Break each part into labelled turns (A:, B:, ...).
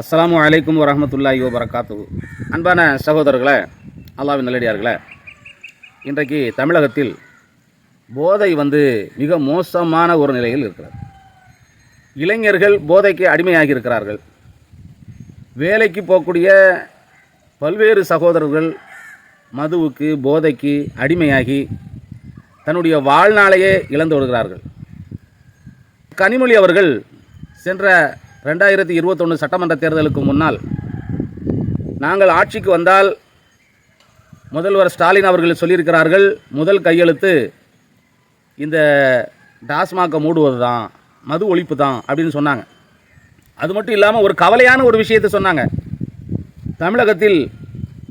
A: அஸ்ஸலாமு அலைக்கும் வரஹ்மத்துல்லாஹி வரகாத்து அன்பான சகோதரர்களே அல்லாவின் நல்லடியார்களே இன்றைக்கு தமிழகத்தில் போதை வந்து மிக மோசமான ஒரு நிலையில் இருக்கிறது. இளைஞர்கள் போதைக்கு அடிமையாகி இருக்கிறார்கள். வேலைக்கு போகக்கூடிய பல்வேறு சகோதரர்கள் மதுவுக்கு போதைக்கு அடிமையாகி தன்னுடைய வாழ்நாளையே இழந்து விடுகிறார்கள். கனிமொழி அவர்கள் சென்ற ரெண்டாயிரத்தி இருபத்தொன்று சட்டமன்ற தேர்தலுக்கு முன்னால் நாங்கள் ஆட்சிக்கு வந்தால் முதல்வர் ஸ்டாலின் அவர்கள் சொல்லியிருக்கிறார்கள் முதல் கையெழுத்து இந்த டாஸ்மாகை மூடுவது தான் மது ஒழிப்பு தான் அப்படின்னு சொன்னாங்க. அது மட்டும் இல்லாமல் ஒரு கவலையான ஒரு விஷயத்தை சொன்னாங்க. தமிழகத்தில்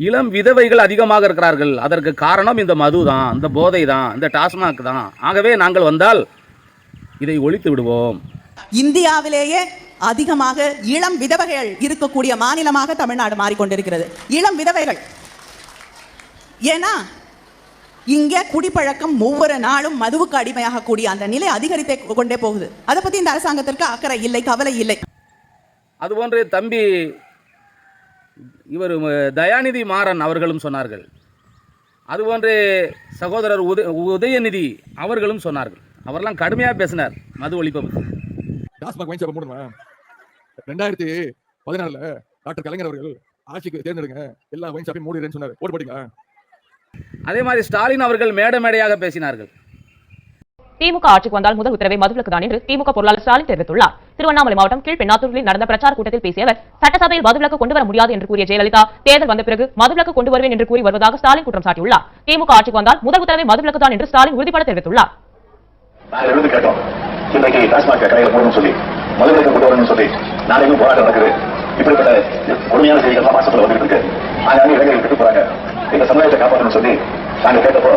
A: இளம் விதவைகள் அதிகமாக இருக்கிறார்கள். அதற்கு காரணம் இந்த மது தான் இந்த போதை தான் இந்த டாஸ்மாக் தான் ஆகவே நாங்கள் வந்தால் இதை ஒழித்து விடுவோம்.
B: இந்தியாவிலேயே அதிகமாக இளம் விதவைகள் இருக்கக்கூடிய மாநிலமாக தமிழ்நாடு மாறிக்கொண்டிருக்கிறது. இளம் விதவைகள். ஏன்னா இங்க குடிப்பழக்கம் ஒவ்வொரு நாளும் மதுவுக்கு அடிமையாக கூடிய அந்த நிலை அதிகரித்தே கொண்டே போகுது. அதை பத்தி இந்த அரசாங்கத்திற்கு அக்கறை இல்லை கவலை இல்லை.
A: அதுபோன்று தம்பி இவர் தயாநிதி மாறன் அவர்களும் சொன்னார்கள். அதுபோன்று சகோதரர் உத உதயநிதி அவர்களும் சொன்னார்கள். அவரெல்லாம் கடுமையாக பேசினார் மது ஒழிப்பை பற்றி
C: டாஸ்மாக் வைன் ஷாப்பை மூடணும் ரெண்டாயிரத்தி பதினாலுல டாக்டர் கலைஞர் அவர்கள் ஆட்சிக்கு தேர்ந்தெடுங்க. எல்லா வைன் ஷாப்பையும் மூடிடுறேன்னு சொன்னார். ஓட்டு போட்டீங்களா?
A: அதே மாதிரி ஸ்டாலின் அவர்கள் மேடை மேடையாக பேசினார்கள்.
D: திமுக ஆட்சிக்கு வந்தால் முதல் உத்தரவை மதுவிலக்கு தான் என்று திமுக பொருளாளர் ஸ்டாலின் தெரிவித்துள்ளார். திருவண்ணாமலை மாவட்டம் கீழ்பெண்ணாத்தூரில் நடந்த பிரச்சார கூட்டத்தில் பேசிய அவர் சட்டசபையில் மதுவிலக்கு கொண்டு வர முடியாது என்று கூறிய ஜெயலலிதா தேர்தல் வந்த பிறகு மதுவிலக்கு கொண்டு வருவேன் என்று கூறி வருவதாக ஸ்டாலின் குற்றம் சாட்டியுள்ளார். திமுக ஆட்சிக்கு வந்தால் முதல் உத்தரவை மதுவிலக்கு தான் என்று ஸ்டாலின் உறுதிபட தெரிவித்துள்ளார்.
E: நாங்கள் இருந்து சொல்லி கொண்டு வரணும்னு சொல்லி நாளைக்கும் போராட்டம் நடக்குது. இப்படிப்பட்ட கொடுமையான செய்திகள் மாசத்துல வந்துட்டு இருக்கு. ஆனாலும் இளைஞர்கள் விட்டு போறாங்க. எங்க சமுதாயத்தை காப்பாற்றணும்னு சொல்லி நாங்க கேட்டப்போ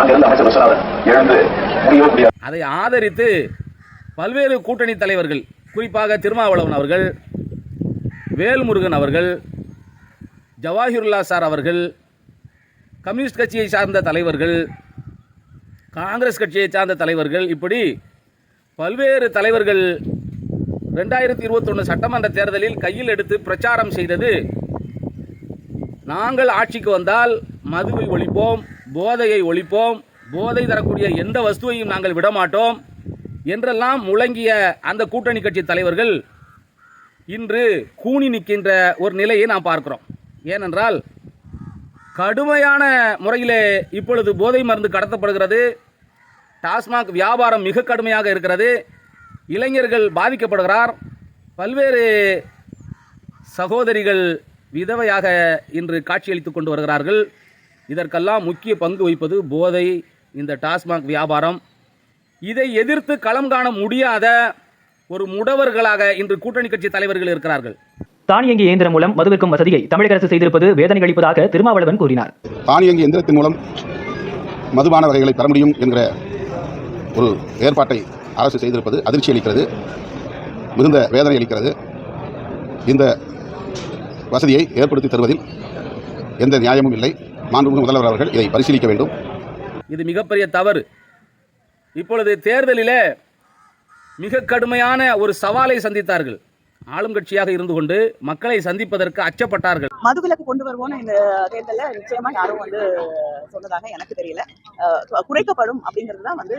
E: அங்கிருந்து அமைச்சர் விஸ்வநாதன் எழுந்து முடியவே முடியாது.
A: அதை ஆதரித்து பல்வேறு கூட்டணி தலைவர்கள் குறிப்பாக திருமாவளவன் அவர்கள் வேல்முருகன் அவர்கள் ஜவாஹிருல்லா சார் அவர்கள் கம்யூனிஸ்ட் கட்சியை சார்ந்த தலைவர்கள் காங்கிரஸ் கட்சியை சார்ந்த தலைவர்கள் இப்படி பல்வேறு தலைவர்கள் ரெண்டாயிரத்தி இருபத்தொன்று சட்டமன்ற தேர்தலில் கையில் எடுத்து பிரச்சாரம் செய்தது. நாங்கள் ஆட்சிக்கு வந்தால் மதுவை ஒழிப்போம் போதையை ஒழிப்போம் போதை தரக்கூடிய எந்த வஸ்துவையும் நாங்கள் விடமாட்டோம் என்றெல்லாம் முழங்கிய அந்த கூட்டணி கட்சி தலைவர்கள் இன்று கூனி நிற்கின்ற ஒரு நிலையை நாம் பார்க்கிறோம். ஏனென்றால் கடுமையான முறையிலே இப்பொழுது போதை மருந்து கடத்தப்படுகிறது. டாஸ்மாக் வியாபாரம் மிக கடுமையாக இருக்கிறது. இளைஞர்கள் பாதிக்கப்படுகிறார். பல்வேறு சகோதரிகள் விதவையாக இன்று காட்சியளித்துக் கொண்டு வருகிறார்கள். இதற்கெல்லாம் முக்கிய பங்கு வகிப்பது போதை இந்த டாஸ்மாக் வியாபாரம். இதை எதிர்த்து களம் காண முடியாத ஒரு முடவர்களாக இன்று கூட்டணி கட்சி தலைவர்கள் இருக்கிறார்கள்.
F: தானியங்கி இயந்திரம் மூலம் மதுவிற்கும் வசதியை தமிழக அரசு செய்திருப்பது வேதனை அளிப்பதாக திருமாவளவன் கூறினார்.
G: தானியங்கி எந்திரத்தின் மூலம் மதுபான வகைகளை பெற முடியும் என்கிற ஒரு ஏற்பாட்டை அரசு செய்திருப்பது அதிர்ச்சி அளிக்கிறது மிகுந்த வேதனை அளிக்கிறது. இந்த வசதியை ஏற்படுத்தி தருவதில் எந்த நியாயமும் இல்லை. மாண்புமிகு முதல்வர் அவர்கள் இதை பரிசீலிக்க வேண்டும்.
A: இது மிகப்பெரிய தவறு. இப்பொழுது தேர்தலிலே மிக கடுமையான ஒரு சவாலை சந்தித்தார்கள். ஆளும் கட்சியாக இருந்து கொண்டு மக்களை சந்திப்பதற்கு அச்சப்பட்டார்கள்.
B: மதுவிலக்கு கொண்டு வருவோம்னு இந்த தேர்தலில் நிச்சயமா யாரும் வந்து சொன்னதாக எனக்கு தெரியல. குறைக்கப்படும் அப்படிங்கிறது தான் வந்து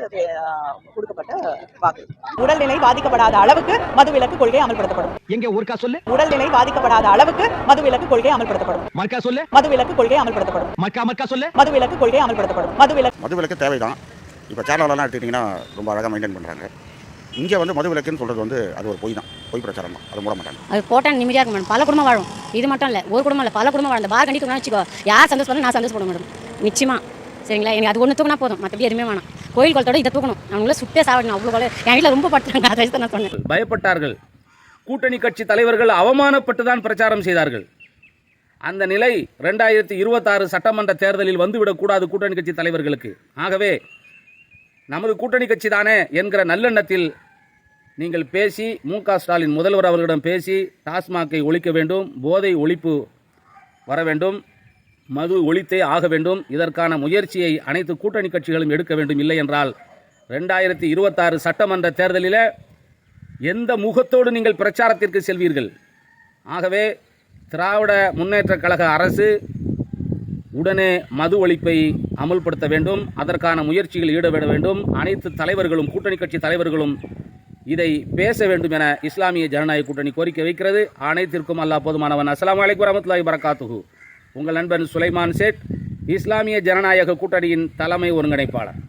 B: கொடுக்கப்பட்ட வாக்கு. உடல்நிலை பாதிக்கப்படாத அளவுக்கு மதுவிலக்கு கொள்கை அமல்படுத்தப்படும்.
F: எங்க ஊர்க்கா சொல்லு?
B: உடல்நிலை பாதிக்கப்படாத அளவுக்கு மதுவிலக்கு கொள்கை அமல்படுத்தப்படும்.
F: மர்க்கா சொல்லு?
B: மதுவிலக்கு கொள்கை அமல்படுத்தப்படும்.
F: மர்க்கா மர்க்கா சொல்லு?
B: மதுவிலக்கு கொள்கை அமல்படுத்தப்படும். மதுவிலக்கு
H: மதுவிலக்கு தேவைதான். இப்போ கேரளாலலாம் எடுத்துக்கிட்டிங்கன்னா ரொம்ப அழகாக மெயின்டைன் பண்ணுறாங்க இங்கே வந்து மதுவிலக்குன்னு சொல்கிறது வந்து அது ஒரு பொய் தான் பொய் பிரச்சாரம் தான். அதை மூட மாட்டாங்க
I: அது போட்டால் நிம்மதியாக இருக்க மேடம். பல குடும்பம் வாழும். இது மட்டும் இல்லை ஒரு குடும்பம் இல்லை பல குடும்பம் வாழும் இந்த பார் கண்டி தூக்கினா வச்சுக்கோ. யார் சந்தோஷப்படும் நான் சந்தோஷப்பட மேடம். நிச்சயமா. சரிங்களா? எனக்கு அது ஒன்று தூக்கினா போதும். மற்றபடி எதுவுமே வேணாம். கோயில் குளத்தோட இதை தூக்கணும். அவங்கள சுட்டே சாவணும் அவ்வளோ கொலை என் வீட்டில் ரொம்ப படுத்துறாங்க. அதை தான் நான் சொன்னேன்.
A: பயப்பட்டார்கள். கூட்டணி கட்சி தலைவர்கள் அவமானப்பட்டு தான் பிரச்சாரம் செய்தார்கள். அந்த நிலை ரெண்டாயிரத்தி இருபத்தாறு சட்டமன்ற தேர்தலில் வந்துவிடக்கூடாது கூட்டணி கட்சி தலைவர்களுக்கு. ஆகவே நமது கூட்டணி கட்சி தானே என்கிற நல்லெண்ணத்தில் நீங்கள் பேசி மு க ஸ்டாலின் முதல்வர் அவர்களிடம் பேசி டாஸ்மாகை ஒழிக்க வேண்டும் போதை ஒழிப்பு வர வேண்டும் மது ஒழித்தே ஆக வேண்டும் இதற்கான முயற்சியை அனைத்து கூட்டணி கட்சிகளும் எடுக்க வேண்டும் இல்லை என்றால் ரெண்டாயிரத்தி இருபத்தாறு சட்டமன்ற தேர்தலில் எந்த முகத்தோடு நீங்கள் பிரச்சாரத்திற்கு செல்வீர்கள்? ஆகவே திராவிட முன்னேற்ற கழக அரசு உடனே மது ஒழிப்பை அமுல்படுத்த வேண்டும் அதற்கான முயற்சிகள் ஈடுபட வேண்டும் அனைத்து தலைவர்களும் கூட்டணி கட்சி தலைவர்களும் இதை பேச வேண்டும் என இஸ்லாமிய ஜனநாயக கூட்டணி கோரிக்கை வைக்கிறது. அனைத்திற்கும் அல்லா போதுமானவன். அஸ்லாம் வலைக்கு வரமத்துல்லாஹி வரகாத்துஹு உங்கள் நண்பன் சுலைமான் சேட் இஸ்லாமிய ஜனநாயக கூட்டணியின் தலைமை ஒருங்கிணைப்பாளர்.